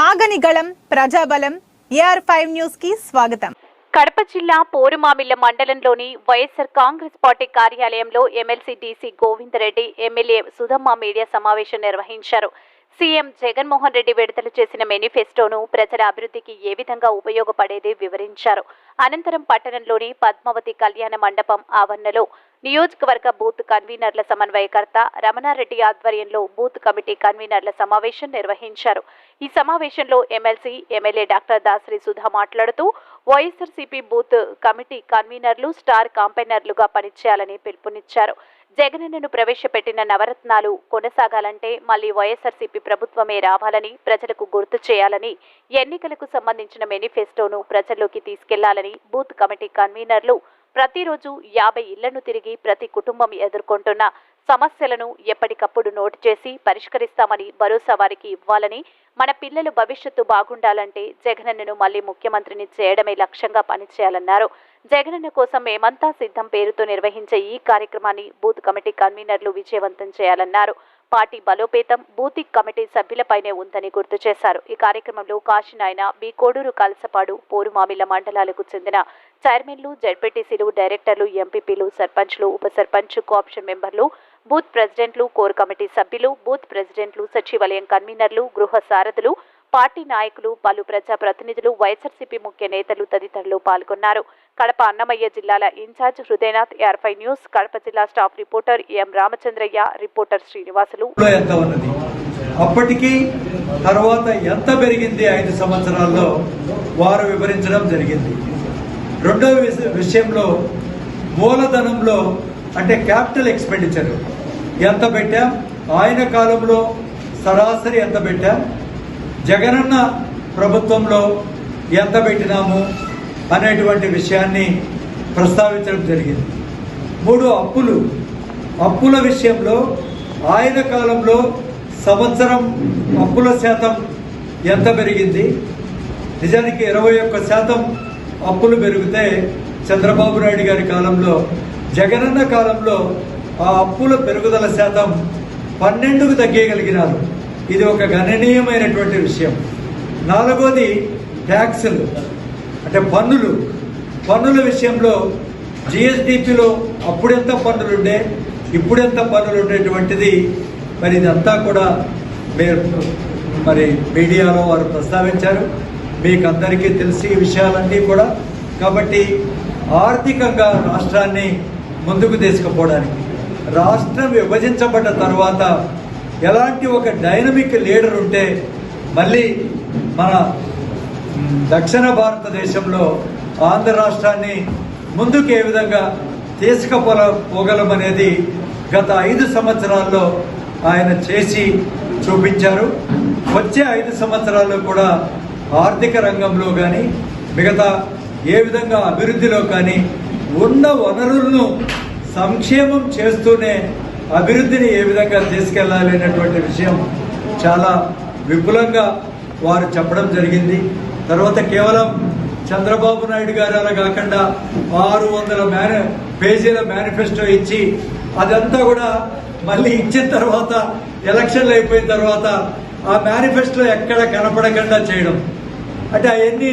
ఆగని గళం ప్రజాబలం AR five న్యూస్కి స్వాగతం. కడప జిల్లా పోరుమామిళ్ళ మండలంలోని వైఎస్సార్ కాంగ్రెస్ పార్టీ కార్యాలయంలో MLC DC Govindareddy MLA Sudhamma media సమావేశం నిర్వహించారు. సీఎం జగన్మోహన్ రెడ్డి విడుదల చేసిన మేనిఫెస్టోను ప్రజల అభివృద్ధికి ఏ విధంగా ఉపయోగపడేది వివరించారు. అనంతరం పట్టణంలోని పద్మావతి కళ్యాణ మండపం ఆవరణలో నియోజకవర్గ బూత్ కన్వీనర్ల సమన్వయకర్త రమణారెడ్డి ఆధ్వర్యంలో బూత్ కమిటీ కన్వీనర్ల సమావేశం నిర్వహించారు. ఈ సమావేశంలో MLC MLA doctor Dasari Sudha మాట్లాడుతూ వైఎస్ఆర్సీపీ బూత్ కమిటీ కన్వీనర్లు స్టార్ కాంపైనర్లుగా పనిచేయాలని పిలుపునిచ్చారు. జగనన్నను ప్రవేశపెట్టిన నవరత్నాలు కొనసాగాలంటే మళ్ళీ వైఎస్ఆర్సీపీ ప్రభుత్వమే రావాలని ప్రజలకు గుర్తు చేయాలని ఎన్నికలకు సంబంధించిన మేనిఫెస్టోను ప్రజల్లోకి తీసుకెళ్ళాలని బూత్ కమిటీ కన్వీనర్లు ప్రతిరోజు యాభై ఇళ్ళను తిరిగి ప్రతి కుటుంబం ఎదుర్కొంటున్న సమస్యలను ఎప్పటికప్పుడు నోటు చేసి పరిష్కరిస్తామని భరోసా వారికి ఇవ్వాలని మన పిల్లలు భవిష్యత్తు బాగుండాలంటే జగనన్నను మళ్ళీ ముఖ్యమంత్రిని చేయడమే లక్ష్యంగా పనిచేయాలన్నారు. జగనన్న కోసం మేమంతా సిద్ధం పేరుతో నిర్వహించే ఈ కార్యక్రమాన్ని బూత్ కమిటీ కన్వీనర్లు విజయవంతం చేయాలన్నారు. పార్టీ బలోపేతం బూత్ కమిటీ సభ్యులపైనే ఉందని గుర్తు చేశారు. ఈ కార్యక్రమంలో కాశీనాయన బి. కోడూరు కలసపాడు పోరుమామిల మండలాలకు చెందిన చైర్మన్లు జడ్పీటీసీలు డైరెక్టర్లు ఎంపీపీలు సర్పంచ్లు ఉప సర్పంచ్ కోఆప్షన్ మెంబర్లు బూత్ ప్రెసిడెంట్లు కోర్ కమిటీ సభ్యులు బూత్ ప్రెసిడెంట్లు సచివాలయం కన్వీనర్లు గృహ సారథులు పార్టీ నాయకులు పలు ప్రజా ప్రతినిధులు వైఎస్ఆర్సీపీ ముఖ్య నేతలు తదితరులు పాల్గొన్నారు. కడప అన్నమయ్య జిల్లాల ఇన్ఛార్జ్ హృదయనాథ్ ఎర్ఫై న్యూస్ కడప జిల్లా staff reporter M Ramachandraiah reporter Srinivasulu. అప్పటికి తర్వాత ఎంత పెరిగింది ఐదు సంవత్సరాల్లో? వారు వివరించడం జరిగింది. రెండవ విషయంలో మూలధనంలో అంటే క్యాపిటల్ ఎక్స్పెండిచర్. ఎంత పెట్టాం? ఆయన కాలంలో సరాసరి ఎంత పెట్టాం? జగనన్న ప్రభుత్వంలో ఎంత పెట్టినాము అనేటువంటి విషయాన్ని ప్రస్తావించడం జరిగింది. మూడు అప్పులు. అప్పుల విషయంలో ఆయన కాలంలో సంవత్సరం అప్పుల శాతం ఎంత పెరిగింది? నిజానికి ఇరవై ఒక్క శాతం అప్పులు పెరిగితే చంద్రబాబు నాయుడు గారి కాలంలో జగనన్న కాలంలో ఆ అప్పుల పెరుగుదల శాతం పన్నెండుకు తగ్గగలిగినారు ఇది ఒక గణనీయమైనటువంటి విషయం. నాలుగోది ట్యాక్సులు అంటే పన్నులు. పన్నుల విషయంలో జిఎస్డిపిలో అప్పుడెంత పన్నులు ఉండే ఇప్పుడెంత పన్నులు ఉండేటువంటిది మరి ఇదంతా కూడా మీరు మరి మీడియాలో వారు ప్రస్తావించారు. మీకు అందరికీ తెలిసి ఈ విషయాలన్నీ కూడా. కాబట్టి ఆర్థికంగా రాష్ట్రాన్ని ముందుకు తీసుకుపోవడానికి. రాష్ట్రం విభజించబడ్డ తర్వాత ఎలాంటి ఒక డైనమిక్ లీడర్ ఉంటే మళ్ళీ మన దక్షిణ భారతదేశంలో ఆంధ్ర రాష్ట్రాన్ని ముందుకు ఏ విధంగా తీసుకపోల పోగలమనేది గత ఐదు సంవత్సరాల్లో ఆయన చేసి చూపించారు. వచ్చే ఐదు సంవత్సరాల్లో కూడా ఆర్థిక రంగంలో కానీ మిగతా ఏ విధంగా అభివృద్ధిలో కానీ ఉన్న వనరులను సంక్షేమం చేస్తూనే అభివృద్ధిని ఏ విధంగా తీసుకెళ్ళాలి అనేటువంటి విషయం చాలా విపులంగా వారు చెప్పడం జరిగింది. తర్వాత కేవలం చంద్రబాబు నాయుడు గారు అలా కాకుండా ఆరు వందల మేన పేజీల మేనిఫెస్టో ఇచ్చి అదంతా కూడా మళ్ళీ ఇచ్చిన తర్వాత ఎలక్షన్లు అయిపోయిన తర్వాత ఆ మేనిఫెస్టో ఎక్కడ కనపడకుండా చేయడం. అంటే అవన్నీ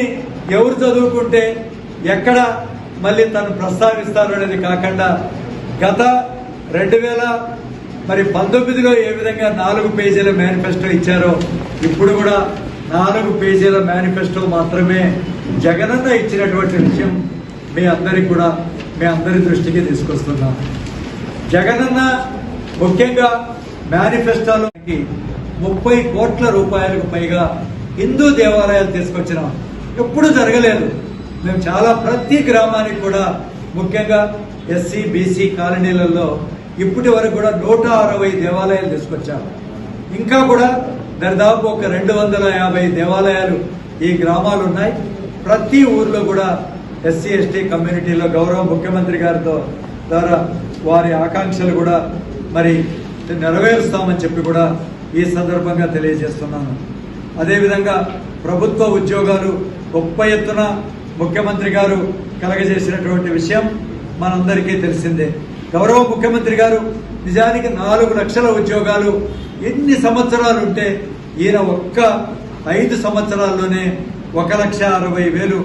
ఎవరు చదువుకుంటే ఎక్కడ మళ్ళీ తను ప్రస్తావిస్తాను అనేది కాకుండా గత రెండు వేల మరి పంతొమ్మిదిలో ఏ విధంగా నాలుగు పేజీల మేనిఫెస్టో ఇచ్చారో ఇప్పుడు కూడా నాలుగు పేజీల మేనిఫెస్టో మాత్రమే జగనన్న ఇచ్చినటువంటి విషయం మీ అందరికి కూడా మీ అందరి దృష్టికి తీసుకొస్తున్నాం. జగనన్న ముఖ్యంగా మేనిఫెస్టోలోకి ముప్పై కోట్ల రూపాయలకు పైగా హిందూ దేవాలయాలు తీసుకొచ్చినాం. ఎప్పుడు జరగలేదు. మేము చాలా ప్రతి గ్రామానికి కూడా ముఖ్యంగా ఎస్సీ బీసీ కాలనీలలో ఇప్పటి వరకు కూడా నూట అరవై దేవాలయాలు తీసుకొచ్చాము ఇంకా కూడా దాదాపు ఒక రెండు వందల యాభై దేవాలయాలు ఈ గ్రామాలు ఉన్నాయి. ప్రతి ఊర్లో కూడా ఎస్సీ ఎస్టీ కమ్యూనిటీలో గౌరవ ముఖ్యమంత్రి గారితో ద్వారా వారి ఆకాంక్షలు కూడా మరి నెరవేరుస్తామని చెప్పి కూడా ఈ సందర్భంగా తెలియజేస్తున్నాను. అదేవిధంగా ప్రభుత్వ ఉద్యోగాలు గొప్ప ఎత్తున ముఖ్యమంత్రి గారు కలగజేసినటువంటి విషయం మనందరికీ తెలిసిందే. గౌరవ ముఖ్యమంత్రి గారు నిజానికి నాలుగు లక్షల ఉద్యోగాలు ఎన్ని సంవత్సరాలు ఉంటే ఈయన ఒక్క ఐదు సంవత్సరాల్లోనే ఒక లక్ష అరవై వేలు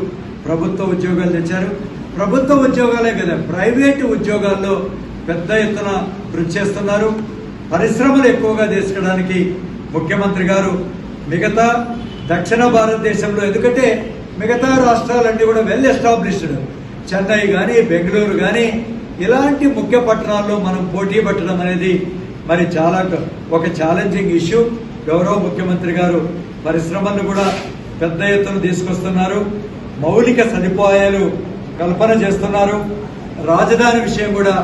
ప్రభుత్వ ఉద్యోగాలు తెచ్చారు. ప్రభుత్వ ఉద్యోగాలే కదా ప్రైవేటు ఉద్యోగాల్లో పెద్ద ఎత్తున కృషి చేస్తున్నారు. పరిశ్రమలు ఎక్కువగా తీసుకోవడానికి ముఖ్యమంత్రి గారు మిగతా దక్షిణ భారతదేశంలో ఎందుకంటే మిగతా రాష్ట్రాలన్నీ కూడా వెల్ ఎస్టాబ్లిష్డ్ చెన్నై కానీ బెంగళూరు కానీ ఇలాంటి ముఖ్య పట్టణాల్లో మనం పోటీ పట్టడం అనేది మరి చాలా ఒక ఛాలెంజింగ్ ఇష్యూ గౌరవ ముఖ్యమంత్రి గారు పరిశ్రమలను కూడా పెద్ద ఎత్తున తీసుకొస్తున్నారు. మౌలిక సదుపాయాలు కల్పన చేస్తున్నారు. రాజధాని విషయం కూడా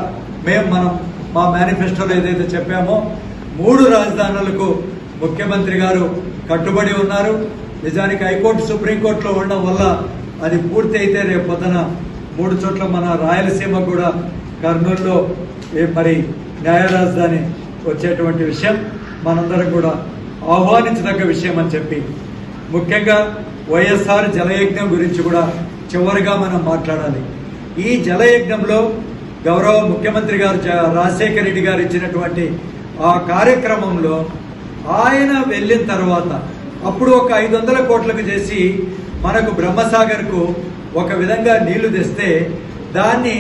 మేము మనం మా మేనిఫెస్టోలో ఏదైతే చెప్పామో మూడు రాజధానులకు ముఖ్యమంత్రి గారు కట్టుబడి ఉన్నారు. నిజానికి హైకోర్టు సుప్రీంకోర్టులో ఉండడం వల్ల అది పూర్తి అయితే రేపు పొద్దున మూడు చోట్ల మన రాయలసీమ కూడా కర్నూలులో ఏ మరి న్యాయ రాజధాని వచ్చేటువంటి విషయం. మనందరం కూడా ఆహ్వానించదగ్గ విషయం అని చెప్పి ముఖ్యంగా వైఎస్ఆర్ జలయజ్ఞం గురించి కూడా చివరిగా మనం మాట్లాడాలి. ఈ జలయజ్ఞంలో గౌరవ ముఖ్యమంత్రి గారు రాజశేఖర రెడ్డి గారు ఇచ్చినటువంటి ఆ కార్యక్రమంలో ఆయన వెళ్ళిన తర్వాత అప్పుడు ఒక ఐదు వందల కోట్లకు చేసి మనకు బ్రహ్మసాగర్కు ఒక విధంగా నీళ్ళు తెస్తే దాన్ని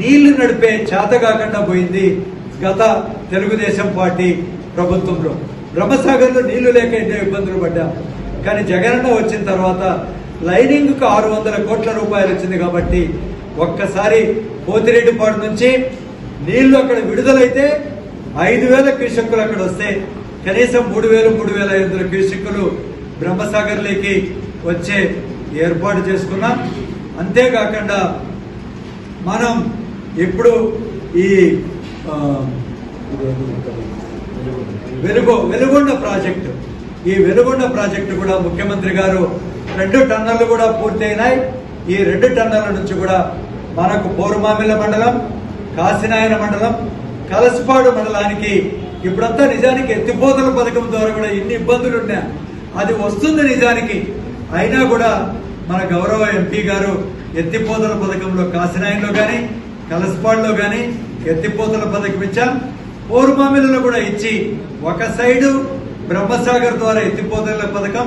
నీళ్ళు నడిపే చేత కాకుండా పోయింది గత తెలుగుదేశం పార్టీ ప్రభుత్వంలో. బ్రహ్మసాగర్లో నీళ్ళు లేక ఎన్నో ఇబ్బందులు పడ్డాం. కానీ జగనన్న వచ్చిన తర్వాత లైనింగ్కు ఆరు వందల కోట్ల రూపాయలు వచ్చింది కాబట్టి ఒక్కసారి పోతిరెడ్డిపాడు నుంచి నీళ్ళు అక్కడ విడుదలైతే ఐదు వేల క్రిషకులు అక్కడ వస్తే కనీసం మూడు వేలు మూడు వేల ఐదు వందల క్యూసెక్కులు బ్రహ్మసాగర్లోకి వచ్చే ఏర్పాటు చేసుకున్నాం. అంతేకాకుండా మనం ఇప్పుడు ఈ వెలుగు వెలుగొండ ప్రాజెక్టు ఈ వెలుగొండ ప్రాజెక్టు కూడా ముఖ్యమంత్రి గారు రెండు టన్నులు కూడా పూర్తయినాయి. ఈ రెండు టన్నుల నుంచి కూడా మనకు పోరుమామిల్ల మండలం కాశీనాయన మండలం కలసపాడు మండలానికి ఇప్పుడంతా నిజానికి ఎత్తిపోతల పథకం ద్వారా కూడా ఎన్ని ఇబ్బందులు ఉన్నాయి అది వస్తుంది నిజానికి. అయినా కూడా మన గౌరవ ఎంపీ గారు ఎత్తిపోతల పథకంలో కాశీనాయనలో కానీ కలసపాడులో కానీ ఎత్తిపోతల పథకం ఇచ్చాం. పోరుమామిలలో కూడా ఇచ్చి ఒక సైడు బ్రహ్మసాగర్ ద్వారా ఎత్తిపోతల పథకం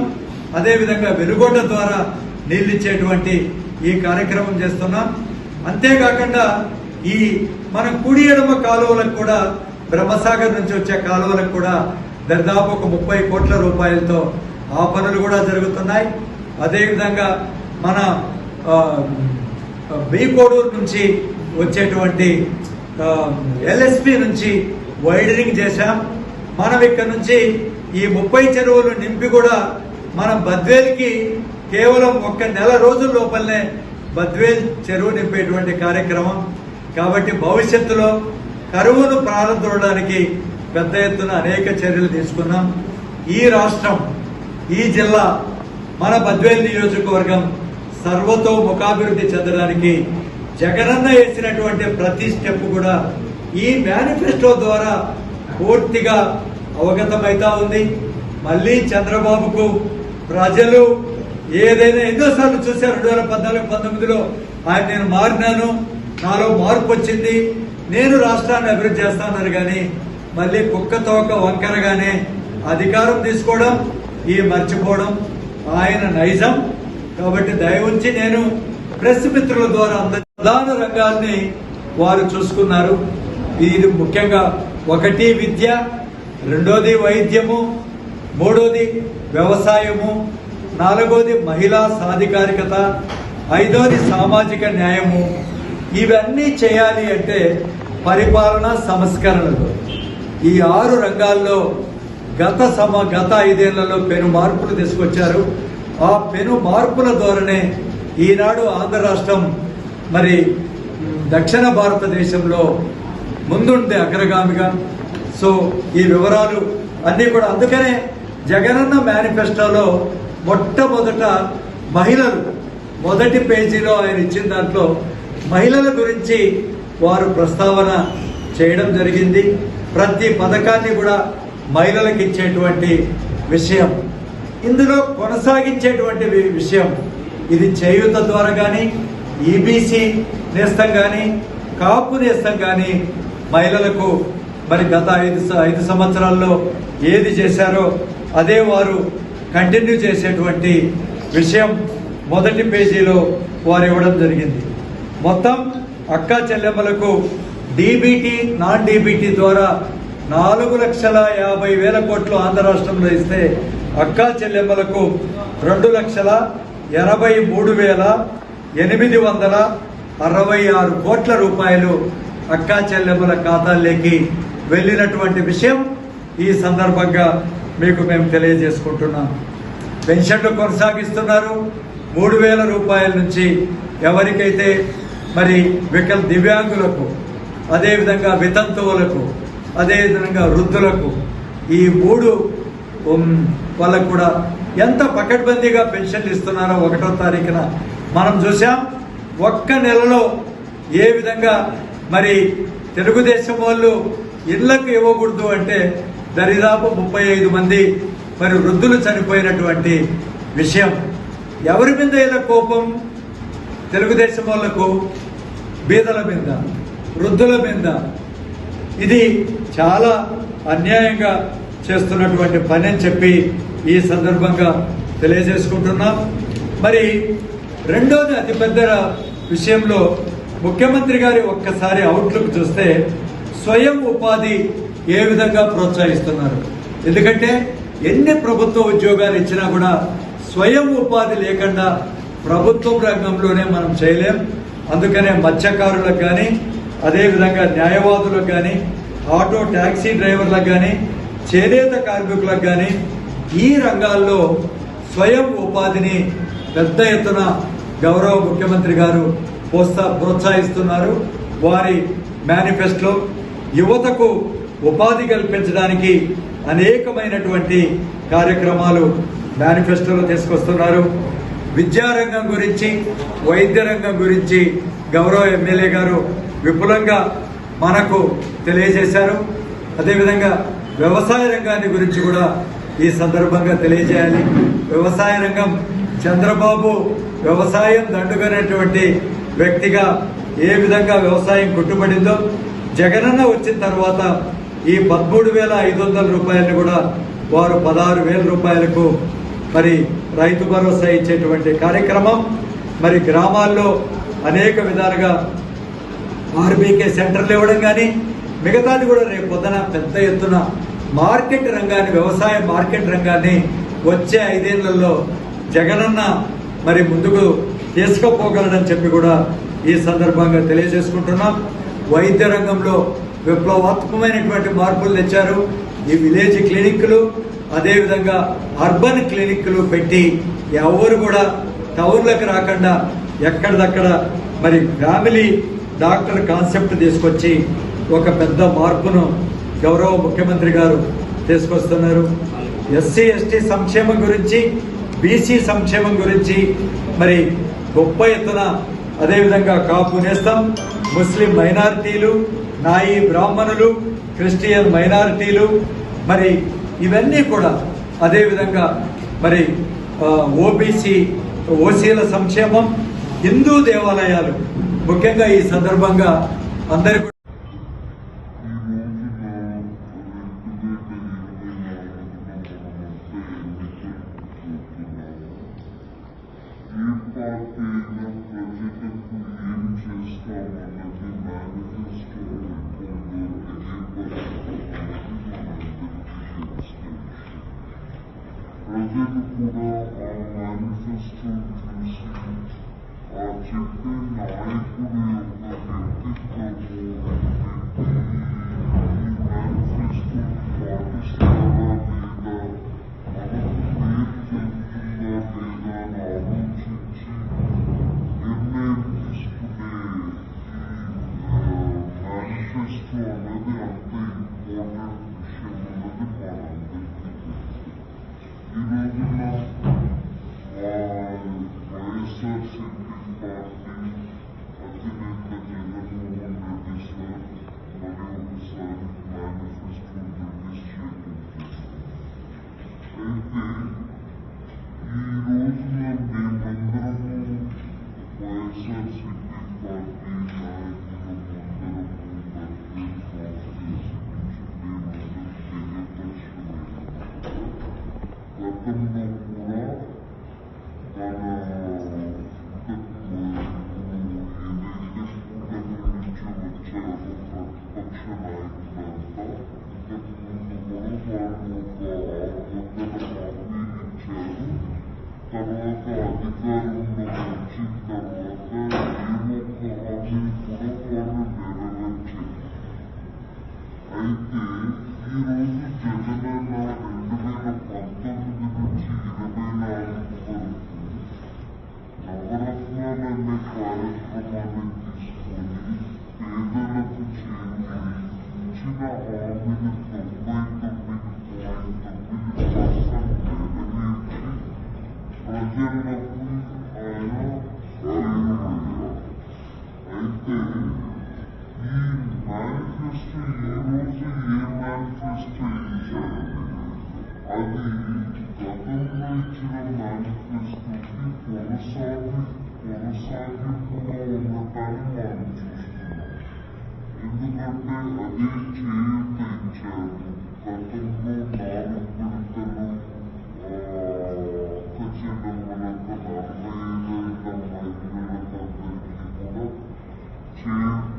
అదేవిధంగా వెలుగొండ ద్వారా నీళ్ళు ఇచ్చేటువంటి ఈ కార్యక్రమం చేస్తున్నాం. అంతేకాకుండా ఈ మన కుడి ఎడమ కాలువలకు కూడా బ్రహ్మసాగర్ నుంచి వచ్చే కాలువలకు కూడా దాదాపు ఒక ముప్పై కోట్ల రూపాయలతో ఆ పనులు కూడా జరుగుతున్నాయి. అదేవిధంగా మన బీకోడూరు నుంచి వచ్చేటువంటి ఎల్ఎస్పి నుంచి వైడరింగ్ చేశాం. మనం ఇక్కడ నుంచి ఈ ముప్పై చెరువులు నింపి కూడా మనం బద్వేల్కి కేవలం ఒక్క నెల రోజుల లోపలనే బద్వేల్ చెరువు నింపేటువంటి కార్యక్రమం. కాబట్టి భవిష్యత్తులో కరువును ప్రారంభించడానికి పెద్ద ఎత్తున అనేక చర్యలు తీసుకున్నాం. ఈ రాష్ట్రం ఈ జిల్లా మన బద్వేల్ నియోజకవర్గం సర్వతో ముఖాభివృద్ధి చెందడానికి జగనన్న వేసినటువంటి ప్రతి స్టెప్ కూడా ఈ మేనిఫెస్టో ద్వారా పూర్తిగా అవగతమైతా ఉంది. మళ్ళీ చంద్రబాబుకు ప్రజలు ఏదైనా ఎన్నోసార్లు చూశారు. రెండు వేల పద్నాలుగు పంతొమ్మిదిలో ఆయన నేను మారినాను. నాలో మార్పు వచ్చింది. నేను రాష్ట్రాన్ని అభివృద్ధి చేస్తానన్నారు కానీ మళ్ళీ కుక్క తోక వంకరగానే అధికారం తీసుకోవడం ఈ మర్చిపోవడం ఆయన నైజం. కాబట్టి దయ ఉంచి నేను ప్రెస్ మిత్రుల ద్వారా అంద ప్రధాన రంగాల్ని వారు చూసుకున్నారు. ఇది ముఖ్యంగా ఒకటి విద్య రెండోది వైద్యము మూడోది వ్యవసాయము నాలుగోది మహిళా సాధికారికత ఐదోది సామాజిక న్యాయము. ఇవన్నీ చేయాలి అంటే పరిపాలన సంస్కరణలు. ఈ ఆరు రంగాల్లో గత సమ గత ఐదేళ్ళలో పెను మార్పులు తీసుకొచ్చారు. ఆ పెను మార్పుల ద్వారానే ఈనాడు ఆంధ్ర రాష్ట్రం మరి దక్షిణ భారతదేశంలో ముందుండే అగ్రగామిగా. సో ఈ వివరాలు అన్నీ కూడా అందుకనే జగనన్న మేనిఫెస్టోలో మొట్టమొదట మహిళలు మొదటి పేజీలో ఆయన ఇచ్చిన దాంట్లో మహిళల గురించి వారు ప్రస్తావన చేయడం జరిగింది. ప్రతి పథకాన్ని కూడా మహిళలకు ఇచ్చేటువంటి విషయం. ఇందులో కొనసాగించేటువంటి విషయం. ఇది చేయూత ద్వారా కానీ ఈబీసీ నేస్తం కానీ కాపు నేస్తం కానీ మహిళలకు మరి గత ఐదు ఐదు సంవత్సరాల్లో ఏది చేశారో అదే వారు కంటిన్యూ చేసేటువంటి విషయం మొదటి పేజీలో వారు ఇవ్వడం జరిగింది. మొత్తం అక్కా చెల్లెమ్మలకు డీబీటీ నాన్ డీబీటీ ద్వారా నాలుగు లక్షల యాభై వేల కోట్లు ఆంధ్ర రాష్ట్రంలో ఇస్తే అక్కా చెల్లెమ్మలకు రెండు లక్షల ఎనభై మూడు వేల ఎనిమిది వందల అరవై ఆరు కోట్ల రూపాయలు అక్కా చెల్లెమ్మల ఖాతాల్లోకి వెళ్ళినటువంటి విషయం ఈ సందర్భంగా మీకు మేము తెలియజేసుకుంటున్నాం. పెన్షన్లు కొనసాగిస్తున్నారు. మూడు వేల రూపాయల నుంచి ఎవరికైతే మరి వికల్ దివ్యాంగులకు అదేవిధంగా వితంతువులకు అదేవిధంగా వృద్ధులకు ఈ మూడు వాళ్ళకు కూడా ఎంత పకడ్బందీగా పెన్షన్లు ఇస్తున్నారో ఒకటో తారీఖున మనం చూసాం ఒక్క నెలలో ఏ విధంగా మరి తెలుగుదేశం వాళ్ళు ఇళ్ళకు ఇవ్వకూడదు అంటే దరిదాపు ముప్పై ఐదు మంది మరి వృద్ధులు చనిపోయినటువంటి విషయం. ఎవరి మీద ఇలా కోపం? తెలుగుదేశం వాళ్ళకు బీదల మీద వృద్ధుల మీద. ఇది చాలా అన్యాయంగా చేస్తున్నటువంటి పని అని చెప్పి ఈ సందర్భంగా తెలియజేసుకుంటున్నాం. మరి రెండోది అతిపెద్ద విషయంలో ముఖ్యమంత్రి గారి ఒక్కసారి అవుట్లుక్ చూస్తే స్వయం ఉపాధి ఏ విధంగా ప్రోత్సహిస్తున్నారు? ఎందుకంటే ఎన్ని ప్రభుత్వ ఉద్యోగాలు ఇచ్చినా కూడా స్వయం ఉపాధి లేకుండా ప్రభుత్వం రంగంలోనే మనం చేయలేం. అందుకనే మత్స్యకారులకు కానీ అదేవిధంగా న్యాయవాదులకు కానీ ఆటో ట్యాక్సీ డ్రైవర్లకు కానీ చేనేత కార్మికులకు కానీ ఈ రంగాల్లో స్వయం ఉపాధిని పెద్ద ఎత్తున గౌరవ ముఖ్యమంత్రి గారు ప్రోత్సా ప్రోత్సహిస్తున్నారు. వారి మేనిఫెస్టో యువతకు ఉపాధి కల్పించడానికి అనేకమైనటువంటి కార్యక్రమాలు మేనిఫెస్టోలో తీసుకొస్తున్నారు. విద్యారంగం గురించి వైద్య రంగం గురించి గౌరవ ఎమ్మెల్యే గారు విపులంగా మనకు తెలియజేశారు. అదేవిధంగా వ్యవసాయ రంగాన్ని గురించి కూడా ఈ సందర్భంగా తెలియజేయాలి. వ్యవసాయ రంగం చంద్రబాబు వ్యవసాయం దండుకునేటువంటి వ్యక్తిగా ఏ విధంగా వ్యవసాయం కుట్టుబడిందో జగనన్న వచ్చిన తర్వాత ఈ పదమూడు వేల ఐదు వందల రూపాయలు కూడా వారు పదహారు వేల రూపాయలకు మరి రైతు భరోసా ఇచ్చేటువంటి కార్యక్రమం. మరి గ్రామాల్లో అనేక విధాలుగా ఆర్బీకే సెంటర్లు ఇవ్వడం కానీ మిగతాది కూడా రేపు పొద్దున పెద్ద ఎత్తున మార్కెట్ రంగాన్ని వ్యవసాయ మార్కెట్ రంగాన్ని వచ్చే ఐదేళ్ళలో జగనన్న మరి ముందుకు తీసుకుపోగలడని చెప్పి కూడా ఈ సందర్భంగా తెలియజేసుకుంటున్నాం. వైద్య రంగంలో విప్లవాత్మకమైనటువంటి మార్పులు తెచ్చారు. ఈ విలేజ్ క్లినిక్లు అదేవిధంగా అర్బన్ క్లినిక్లు పెట్టి ఎవరు కూడా టౌన్లకు రాకుండా ఎక్కడిదక్కడ మరి ఫ్యామిలీ డాక్టర్ కాన్సెప్ట్ తీసుకొచ్చి ఒక పెద్ద మార్పును గౌరవ ముఖ్యమంత్రి గారు తీసుకొస్తున్నారు. ఎస్సీ ఎస్టీ సంక్షేమం గురించి బీసీ సంక్షేమం గురించి మరి గొప్ప ఎత్తున అదేవిధంగా కాపు నేస్తాం ముస్లిం మైనారిటీలు నాయి బ్రాహ్మణులు క్రిస్టియన్ మైనారిటీలు మరి ఇవన్నీ కూడా అదేవిధంగా మరి ఓబీసీ ఓసీల సంక్షేమం హిందూ దేవాలయాలు ముఖ్యంగా ఈ సందర్భంగా అందరి Thank you. Özellikle manifeston temsilcimiz AKP'nin ait bu yılda tehdit kabul ettiği manifeston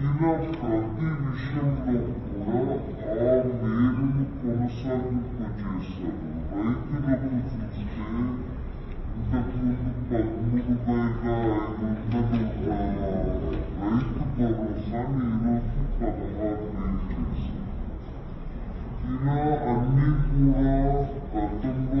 inatla divisão loucura a mesmo começar no projeção. Aí que eu conquistei, da tudo para tudo vai dar, não vai dar. Aí que para o sangue, não para o Yine anne kura, kadın bu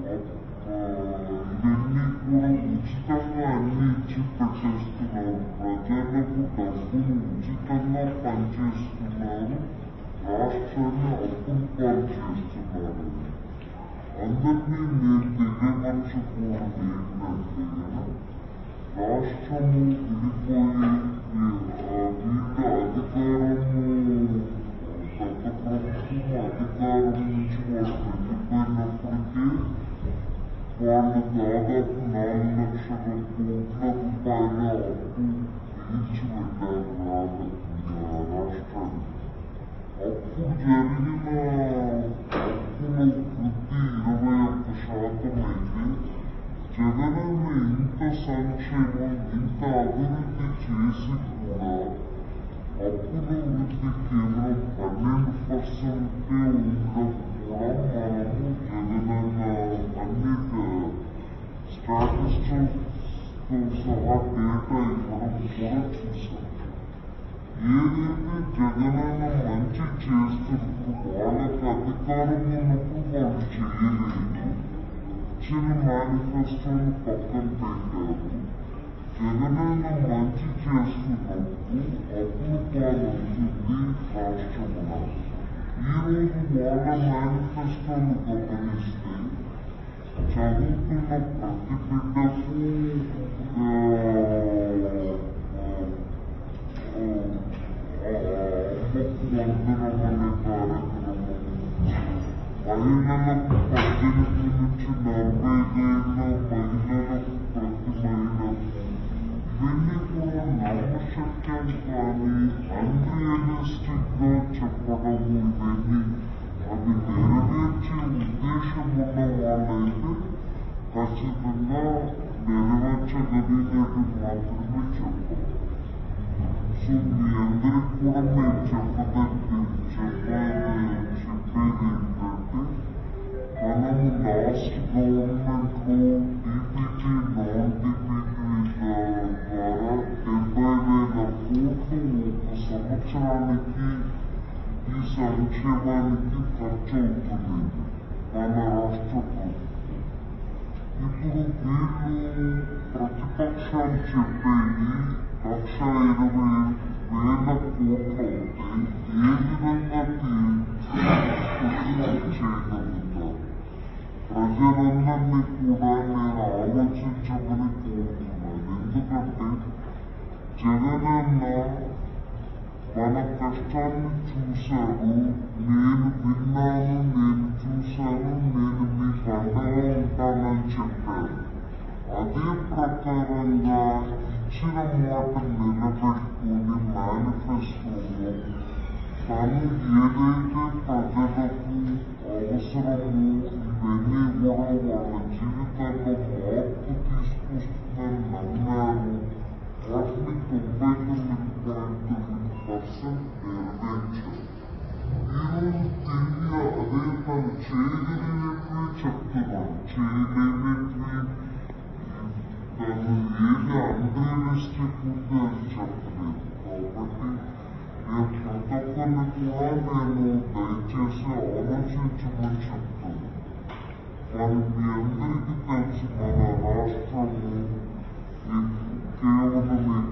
ఇవన్నీ కూడా ఉచితంగా అన్ని ఇచ్చి పెట్టేస్తున్నారు ప్రజలకు డబ్బులు ఉచితంగా పనిచేస్తున్నారు రాష్ట్రాన్ని అప్పులు పాలు చేస్తున్నారు అందరినీ నేను తెలియపరచుకోవడం ఏంటంటే రాష్ట్రము విడిపోయి ఆ, వీళ్ళ అధికారము గత ప్రభుత్వం అధికారం నుంచి వాళ్ళు వెళ్ళిపోయినప్పటికీ వాళ్ళు దాదాపు నాలుగు లక్షల కోట్ల రూపాయల అప్పు తీర్చి వెళ్ళారు రా- రాష్ట్రానికి అప్పుడు జరిగిన అప్పుల వృద్ధి ఇరవై ఒక్క శాతం అయితే జగనన్న ఇంత సంక్షేమం ఇంత అభివృద్ధి చేసి కూడా అప్పుల వృద్ధి కేవలం పన్నెండు పర్సెంటే ఉండడం కూడా మనము జగనన్న అన్ని స్టాటిస్టిక్స్తో సహా డేటా ఇవ్వడం కూడా చూసాం ఏదైతే జగనన్న మంచి చేస్తున్నప్పుడు వాళ్ళకి అధికారం ఉన్నప్పుడు వాళ్ళు చేయలేదు ఇచ్చిన మేనిఫెస్టోని పక్కన పెట్టారు జగనన్న మంచి చేస్తున్నప్పుడు అప్పుడు పాలవుతుంది రాష్ట్రమున ఈరోజు వాళ్ళ మేనిఫెస్టోను గమనిస్తే చదువుతున్న ప్రతి బిడ్డకు ఆ, ఆ, ఆ, అమ్మకు వందనం అనే కార్యక్రమం మహిళలకు పద్దెనిమిది నుంచి నలభై ఐదేళ్ల మహిళలకు ప్రతి మహిళకు ఇవన్నీ కూడా నమ్మశక్యం కానీ అన్రియలిస్టిక్ గా చెప్పడము ఇవన్నీ అవి నెరవేర్చే ఉద్దేశం ఉన్న వాళ్ళైతే ఖచ్చితంగా నెరవేర్చగలిగేది మాత్రమే చెప్పాలి సో మీ అందరికి కూడా మేము చెప్పదండి చెప్పాలి చెప్పేది ఏంటంటే మనము లాస్ట్ గవర్నమెంట్ లో డిపిటి నాన్ డిపిటి ద్వారా డెబ్బై వేల కోట్లు ఒక సంవత్సరానికి ఈ సంక్షేమానికి ఖర్చు అవుతుంది మన రాష్ట్ర ప్రభుత్వం ఇప్పుడు వీళ్ళు ప్రతిపక్షాలు చెప్పేది లక్ష ఇరవై వేల కోట్లు అవుతాయి ఏ విధంగా తీసుకొచ్చి చేయగలుగుతారు ప్రజలందరినీ కూడా నేను ఆలోచించమని కోరుతున్నాను ఎందుకంటే జగనన్న మన కష్టాన్ని చూశాడు నేను విన్నాను నేను చూశాను నేను మీకు అండగా ఉంటానని చెప్పాడు అదే ప్రకారంగా ఇచ్చిన మాట నిలబెట్టుకుని మేనిఫెస్టోలో తను ఏదైతే ప్రజలకు అవసరమో ఇవన్నీ కూడా వాళ్ళ జీవితాల్లో మార్పు తీసుకొస్తుందని నమ్మారు వాటిని తొంభై తొమ్మిది పాయింట్ తొమ్మిది పర్సెంట్ నెరవేర్చారు ఈరోజు తిరిగి అదే తను చేయగలిగినట్లే చెప్తున్నాను చేయలేనివి తను ఏది అన్రియలిస్టిక్ ఉంది అని చెప్పలేదు కాబట్టి నేను ప్రతి ఒక్కరిని కూడా నేను దయచేసి ఆలోచించమని చెప్తాను మరి మీ అందరికీ తెలుసు మన రాష్ట్రము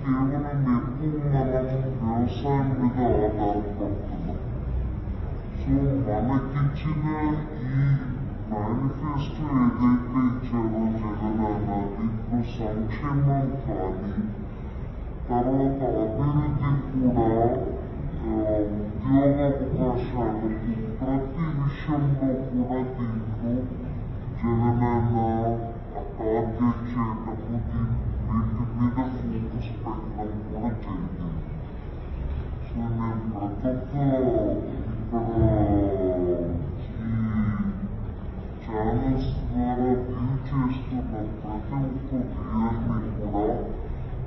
ఉన్నాయి మనకు కేవలం ఎక్కువ మనం వ్యవసాయం మీద ఆధారపడుతున్నాం సో మనకిచ్చిన ఈ మేనిఫెస్టో ఏదైతే ఇచ్చారో జగనన్న దీంట్లో సంక్షేమం కానీ తర్వాత అభివృద్ధి కూడా ఆ, ఉద్యోగ అవకాశాలకు ప్రతి విషయంలో కూడా దీంట్లో జగనన్న టార్గెట్ చేయటము దీని వీటి మీద ఫోకస్ పెట్టడం కూడా జరిగింది సో నేను Electricidad juntos permanente. Se me preocupa para que Charles Nara Winchester на правителство влияние пора,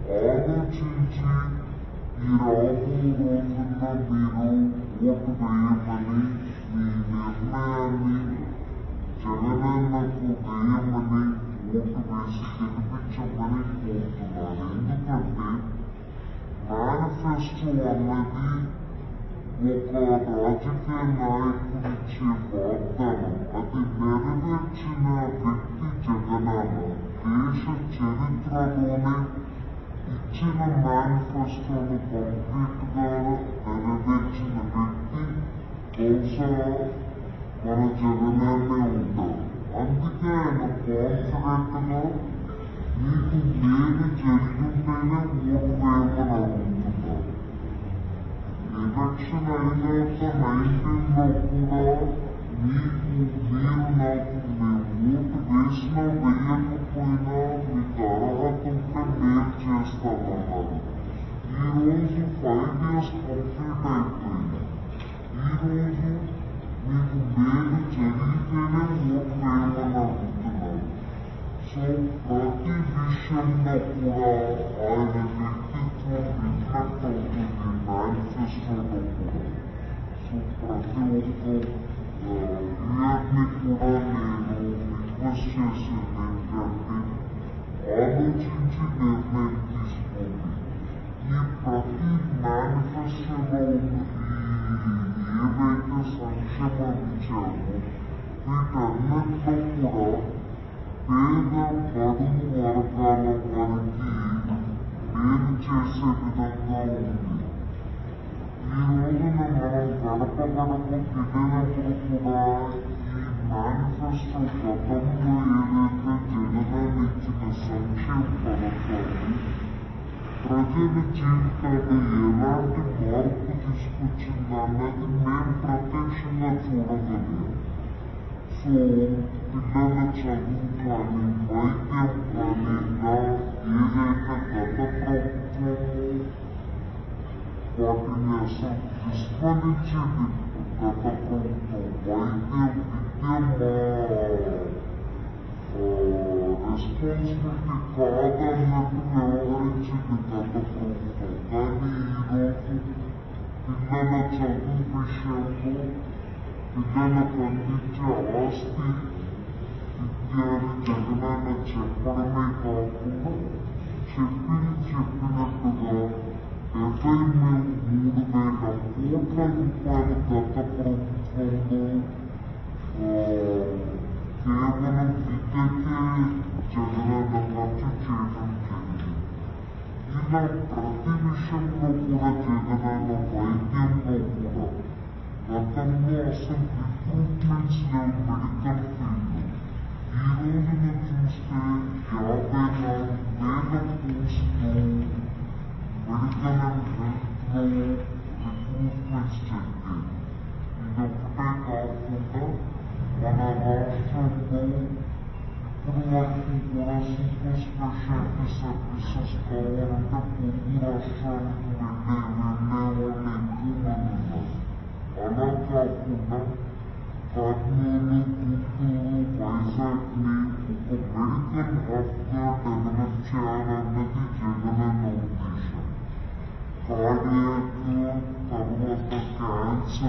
Ада Чинчи и Рамо Розена Миру, вот наемани, ми не знаем, че време на подеемани, ఒక రాజకీయ నాయకుడు ఇచ్చే వాగ్దానం అది నెరవేర్చిన వ్యక్తి జగనన్న దేశ చరిత్రలోనే ఇచ్చిన మేనిఫెస్టోను కంప్లీట్ గా నెరవేర్చిన వ్యక్తి బహుశా మన జగనన్నే ఉంటారు అందుకే ఆయన కాన్ఫిడెంట్ గా మీకు మేలు జరిగింటేనే ఓటు వేయమని అడుగుతున్నారు ఎలక్షన్ అయినాక నైన్టీన్ లో కూడా మీకు మీరు నాకు మేము ఓటు వేసినా వేయకపోయినా మీకు అర్హత ఉంటే మేలు చేస్తామన్నారు ఈ రోజు ఫైవ్ ఇయర్స్ కంప్లీట్ అయిపోయింది ఈ రోజు మీకు మేలు జరిగితేనే ఓటు వేయమని అడుగుతున్నారు సో ప్రతి విషయంలో కూడా ఆయన వ్యక్తిత్వం రిఫ్లెక్ట్ అవుతుంది మేనిఫెస్టోలో కూడా సో ప్రతి ఒక్క వ్యూయర్ని కూడా నేను రిక్వెస్ట్ చేసేది ఏంటంటే ఆలోచించి నిర్ణయం తీసుకోండి ఈ ప్రతి మేనిఫెస్టోలో ఉన్న ఈ ఏవైతే సంక్షేమం ఇచ్చారో వీటన్నిటిలో కూడా పేద బడుగు వర్గాల వారికి మేలు చేసే విధంగా ఉంది ఈ రోజున మనం గడప గడప తిరిగినప్పుడు కూడా ఈ మేనిఫెస్టో గతంలో ఏదైతే జగనాన్ని ఇచ్చిన సంక్షేమ పథకాలు ప్రజల జీవితాల్లో ఎలాంటి మార్పు తీసుకొచ్చింది అన్నది మేము ప్రత్యక్షంగా చూడగలిగాం సో పిల్లల చదువు కానీ వైద్యం కానీ ఇలా ఏదైతే గత ప్రభుత్వము వాటిని అసలు విస్మరించేది గత ప్రభుత్వం వైద్యం విద్య రెస్పాన్సిబిలిటీ కాదన్నట్టు వ్యవహరించింది గత ప్రభుత్వం కానీ ఈరోజు పిల్లల చదువు విషయంలో పిల్లలకు అందించే ఆస్తి ఇత్యాది జగనన్న చెప్పడమే కాకుండా చెప్పింది చెప్పినట్టుగా డెబ్బై మూడు వేల కోట్ల రూపాయలు గత ప్రభుత్వంలో 대부분 그때의 제대로 똑같이 제정됩니다. 이나 противищем прокура трибунала военным прокура, которому осен прикрутмен слева американфильм. Иронина Тимсте, я война, мега пусто, американам жертву прикрутмен стенде. И на путей на фунта, generation Universitas Masyarakat Sosial untuk penjelasan mengenai lingkungan Anak kalkında tatmini tuttuğu Bayzakli American Hafter Devletçilerindeki General Foundation. Faaliyeti tanımakta kendisi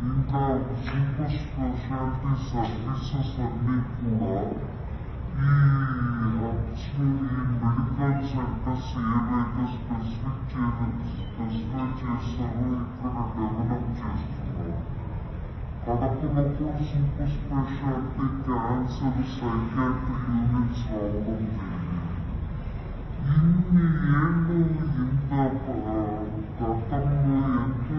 cancer ఇంకా సూపర్ స్పెషాలిటీ సర్వీసెస్ అన్నీ కూడా ఈ హబ్స్ ఈ మెడికల్ సెంటర్స్ ఏవైతే స్పెసిఫిక్ స్పెసిఫై చేస్తారో ఇక్కడ డెవలప్ చేస్తున్నారు కడపలో కూడా super speciality cancer psychiatry units రావడం జరిగింది ఇన్ని ఏళ్ళు ఇంత ఆ, గతంలో ఎంతో